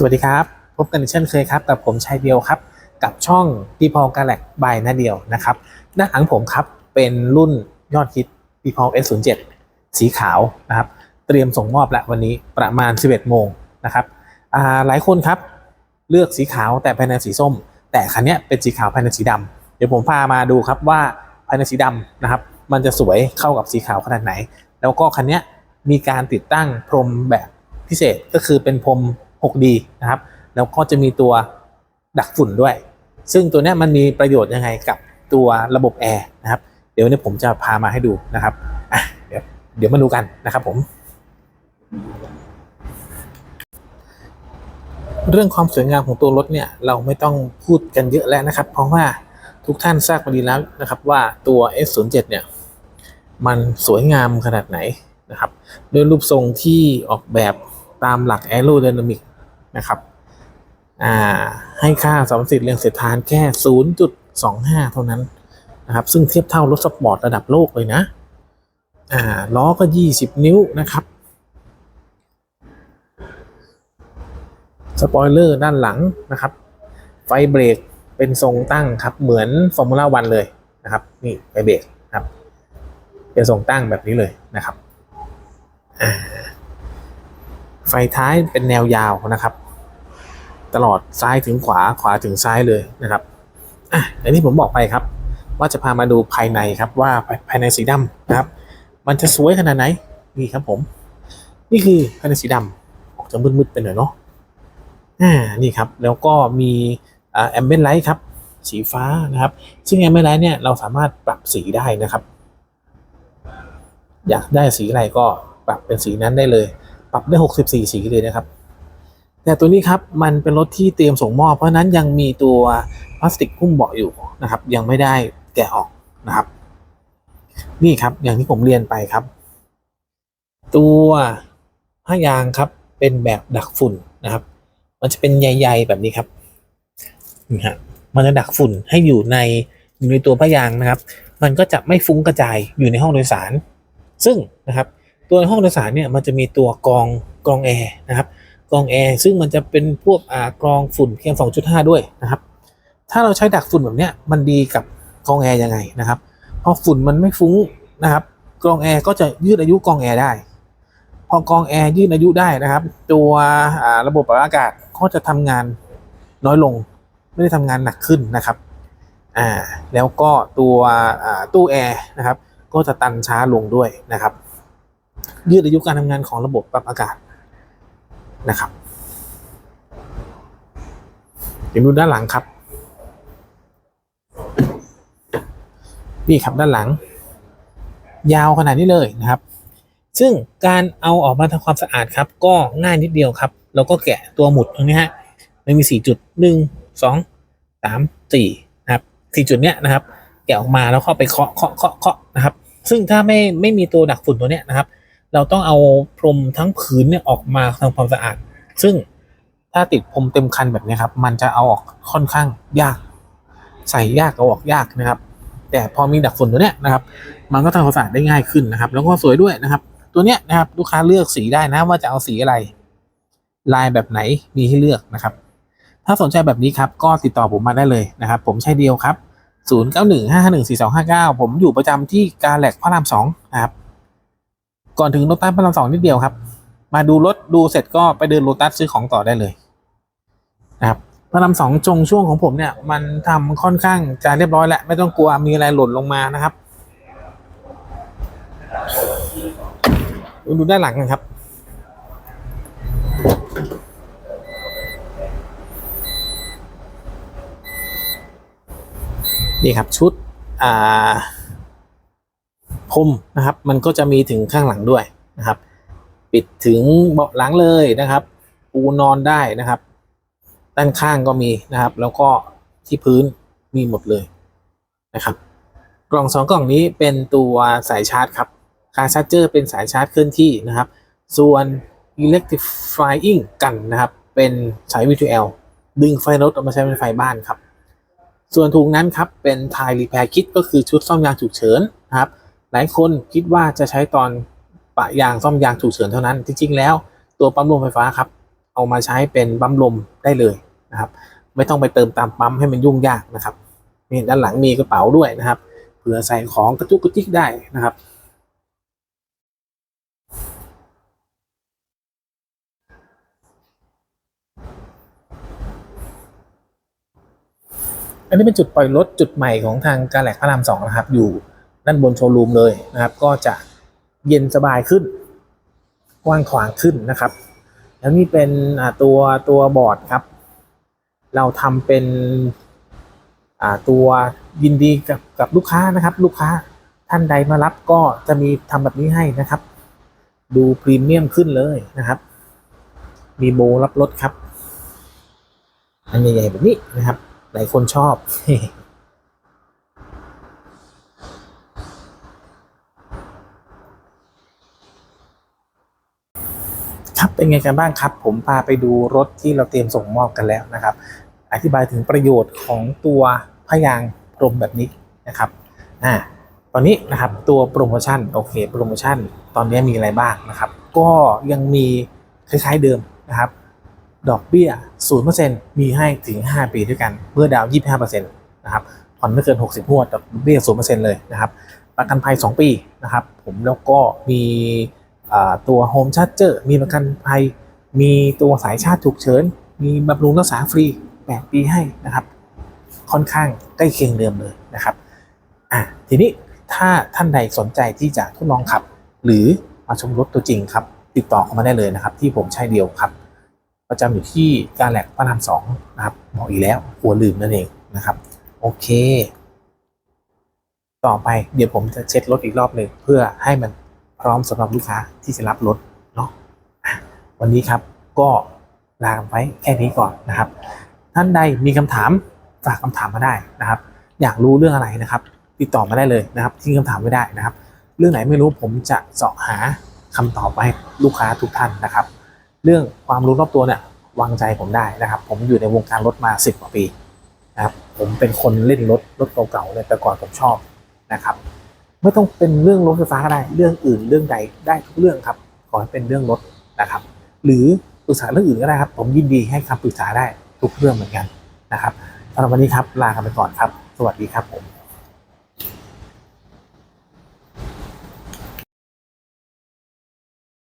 สวัสดีครับ พบกันเช่นเคยครับ กับผมชายเดียวครับ กับช่องดีพอลกาแล็กบายนาเดียวนะครับด้าหลังผมครับ เป็นรุ่นยอดฮิตดีพอล S07 สีขาวนะครับ เตรียมส่งมอบแล้ววันนี้ประมาณ 11 โมงนะครับหลายคนครับ เลือกสีขาวแต่ภายในสีส้ม แต่คันนี้เป็นสีขาวภายในสีดำเดี๋ยวผมพามาดูครับว่าภายในสีดำนะครับ มันจะสวยเข้ากับสีขาวขนาดไหน แล้วก็คันนี้มีการติดตั้งพรมแบบพิเศษก็คือเป็นพรม 6D นะครับ แล้วก็จะมีตัวดักฝุ่นด้วย ซึ่งตัวนี้มันมีประโยชน์ยังไงกับตัวระบบแอร์นะครับ เดี๋ยวนี้ผมจะพามาให้ดูนะครับอะเดี๋ยวเดี๋ยวมาดูกันนะครับผม เรื่องความสวยงามของตัวรถเนี่ยเราไม่ต้องพูดกันเยอะแล้วนะครับ เพราะว่าทุกท่านทราบมาดีแล้วนะครับว่าตัว S07 เนี่ยมันสวยงามขนาดไหนนะครับด้วยรูปทรงที่ออกแบบตามหลัก Aerodynamic นะครับให้ค่าสมรรถสิทธิ์แรงเสียทานแค่ 0.25 เท่านั้นนะครับ ซึ่งเทียบเท่ารถสปอร์ตระดับโลกเลยนะอ่าล้อก็ 20 นิ้วนะครับ สปอยเลอร์ด้านหลังนะครับ ไฟเบรกเป็นทรงตั้งครับ เหมือนฟอร์มูล่าวันเลยนะครับ นี่ไฟเบรกครับ เป็นทรงตั้งแบบนี้เลยนะครับอ่าไฟท้ายเป็นแนวยาวนะครับ ตลอดซ้ายถึงขวาขวาถึงซ้ายเลยนะครับอะอันนี้ผมบอกไปครับ ว่าจะพามาดูภายในครับว่าภายในสีดำนะครับ มันจะสวยขนาดไหนนี่ครับผม นี่คือภายในสีดำออกจะมืดๆไปหน่อยเนาะอ่านี่ครับแล้วก็มีแอมเบนไลท์ครับสีฟ้านะครับ ซึ่งแอมเบนไลท์เนี่ยเราสามารถปรับสีได้นะครับ อยากได้สีอะไรก็ปรับเป็นสีนั้นได้เลย ปรับได้ 64 สีเลยนะครับ แต่ตัวนี้ครับมันเป็นรถที่เตรียมส่งมอบ เพราะนั้นยังมีตัวพลาสติกหุ้มเบาะอยู่นะครับ ยังไม่ได้แกะออกนะครับ นี่ครับอย่างที่ผมเรียนไปครับ ตัวผ้ายางครับเป็นแบบดักฝุ่นนะครับ มันจะเป็นใยๆแบบนี้ครับนี่ฮะมันจะดักฝุ่นให้อยู่ในอยู่ในตัวผ้ายางนะครับ มันก็จะไม่ฟุ้งกระจายอยู่ในห้องโดยสาร ซึ่งนะครับ ตัวในห้องโดยสารเนี่ยมันจะมีตัวกรองกรองแอร์นะครับ กรองแอร์ซึ่งมันจะเป็นพวกอ่ากรองฝุ่นเพียง2.5 ด้วยนะครับ ถ้าเราใช้ดักฝุ่นแบบเนี้ยมันดีกับกรองแอร์ยังไงนะครับพอฝุ่นมันไม่ฟุ้งนะครับกรองแอร์ก็จะยืดอายุกรองแอร์ได้ พอกรองแอร์ยืดอายุได้นะครับ ตัวอ่าระบบปรับอากาศก็จะทำงานน้อยลง ไม่ได้ทำงานหนักขึ้นนะครับอ่าแล้วก็ตัวอ่าตู้แอร์นะครับ ก็จะตันช้าลงด้วยนะครับ ยืดอายุการทำงานของระบบปรับอากาศ นะครับเดี๋ยวดูด้านหลังครับ นี่ครับด้านหลัง ยาวขนาดนี้เลยนะครับ ซึ่งการเอาออกมาทำความสะอาดครับ ก็ง่ายนิดเดียวครับ เราก็แกะตัวหมุดตรงนี้ฮะมันมีสี่จุดหนึ่งสองสามสี่นะครับสี่จุดเนี้ยนะครับ แกะออกมาแล้วเข้าไปเคาะเคาะเคาะเคาะนะครับ ซึ่งถ้าไม่ไม่มีตัวดักฝุ่นตัวเนี้ยนะครับ เราต้องเอาพรมทั้งผืนเนี่ยออกมาทำความสะอาด ซึ่งถ้าติดพรมเต็มคันแบบนี้ครับ มันจะเอาออกค่อนข้างยาก ใส่ยากเอาออกยากนะครับ แต่พอมีดักฝุ่นตัวเนี้ยนะครับ มันก็ทำความสะอาดได้ง่ายขึ้นนะครับ แล้วก็สวยด้วยนะครับ ตัวเนี้ยนะครับลูกค้าเลือกสีได้นะว่าจะเอาสีอะไร ลายแบบไหนมีให้เลือกนะครับ ถ้าสนใจแบบนี้ครับก็ติดต่อผมมาได้เลยนะครับ ผมใช่เดียวครับ0 9 1 5 5 1 4 2 5 9 ผมอยู่ประจำที่กาแหลกพระรามสองนะครับ ก่อนถึงโลตัสพระรามสองนิดเดียวครับ มาดูรถดูเสร็จก็ไปเดินโลตัสซื้อของต่อได้เลยนะครับพระรามสองจงช่วงของผมเนี่ย มันทำค่อนข้างจะเรียบร้อยแล้วไม่ต้องกลัวมีอะไรหล่นลงมานะครับดูด้านหลังนะครับ นี่ครับชุด อ่า พรมนะครับ มันก็จะมีถึงข้างหลังด้วยนะครับ ปิดถึงเบาะหลังเลยนะครับ ปูนอนได้นะครับ ด้านข้างก็มีนะครับ แล้วก็ที่พื้นมีหมดเลยนะครับ กล่องสองกล่องนี้เป็นตัวสายชาร์จครับคาชาร์เจอร์เป็นสายชาร์จเคลื่อนที่นะครับ ส่วน electrifying กันนะครับ เป็นสาย V2L ดึงไฟรถออกมาใช้เป็นไฟบ้านครับ ส่วนถุงนั้นครับเป็นทายรีแพร์คิดก็คือชุดซ่อมยางฉุกเฉินนะครับ หลายคนคิดว่าจะใช้ตอนปะยางซ่อมยางฉุกเฉินเท่านั้น จริง ๆ แล้วตัวปั๊มลมไฟฟ้าครับ เอามาใช้เป็นบัมลมได้เลยนะครับ ไม่ต้องไปเติมตามปั๊มให้มันยุ่งยากนะครับนี่ด้านหลังมีกระเป๋าด้วยนะครับเผื่อใส่ของกระจุกกระจิกได้นะครับ อันนี้เป็นจุดปล่อยรถจุดใหม่ของทางกาแหลกพระรามสองนะครับ อยู่ ด้านบนโชว์รูมเลยนะครับ ก็จะเย็นสบายขึ้น กว้างขวางขึ้นนะครับ แล้วนี่เป็นตัวตัวบอร์ดครับ เราทำเป็นตัวยินดีกับกับลูกค้านะครับ ลูกค้าท่านใดมารับก็จะมีทำแบบนี้ให้นะครับ ดูพรีเมียมขึ้นเลยนะครับ มีโบรับรถครับ อันใหญ่ๆแบบนี้นะครับ หลายคนชอบ ครับ เป็นไงกันบ้างครับ ผมพาไปดูรถที่เราเตรียมส่งมอบกันแล้วนะครับ อธิบายถึงประโยชน์ของตัวพยางพรมแบบนี้นะครับอ่าตอนนี้นะครับตัวโปรโมชั่นโอเคโปรโมชั่นตอนนี้มีอะไรบ้างนะครับ ก็ยังมีคล้ายๆเดิมนะครับดอกเบี้ย 0%มีให้ถึง 5 ปีด้วยกัน เมื่อดาวน์25%นะครับ ผ่อนไม่เกิน 60งวด ดอกเบี้ย 0%เลยนะครับ ประกันภัย 2 ปีนะครับ ผมแล้วก็มี ตัว Home Charger มีประกันภัย มีตัวสายชาร์จฉุกเฉิน มีบำรุงรักษาฟรี 8 ปีให้นะครับ ค่อนข้างใกล้เคียงเดิมเลยนะครับอะทีนี้ถ้าท่านใดสนใจที่จะทดลองขับ หรือมาชมรถตัวจริงครับ ติดต่อเข้ามาได้เลยนะครับ ที่ผมใช้เดียวครับ ประจำอยู่ที่การแหลกพระรามสองนะครับบอกอีกแล้วหัวลืมนั่นเองนะครับ โอเค ต่อไปเดี๋ยวผมจะเช็ดรถอีกรอบหนึ่งเพื่อให้มัน พร้อมสำหรับลูกค้าที่จะรับรถเนาะวันนี้ครับก็ลากันไว้แค่นี้ก่อนนะครับ ท่านใดมีคำถามฝากคำถามมาได้นะครับ อยากรู้เรื่องอะไรนะครับ ติดต่อมาได้เลยนะครับทิ้งคำถามไว้ได้นะครับ เรื่องไหนไม่รู้ผมจะเสาะหาคำตอบมาให้ลูกค้าทุกท่านนะครับ เรื่องความรู้รอบตัวเนี่ยวางใจผมได้นะครับ ผมอยู่ในวงการรถมาสิบกว่าปีนะครับผมเป็นคนเล่นรถรถเก่าๆเลยแต่ก่อนผมชอบนะครับ ไม่ต้องเป็นเรื่องรถไฟฟ้าก็ได้ เรื่องอื่นเรื่องใดได้ทุกเรื่องครับ ขอให้เป็นเรื่องรถนะครับ หรือปรึกษาเรื่องอื่นก็ได้ครับ ผมยินดีให้คำปรึกษาได้ทุกเรื่องเหมือนกันนะครับสำหรับวันนี้ครับลากันไปก่อนครับ สวัสดีครับผม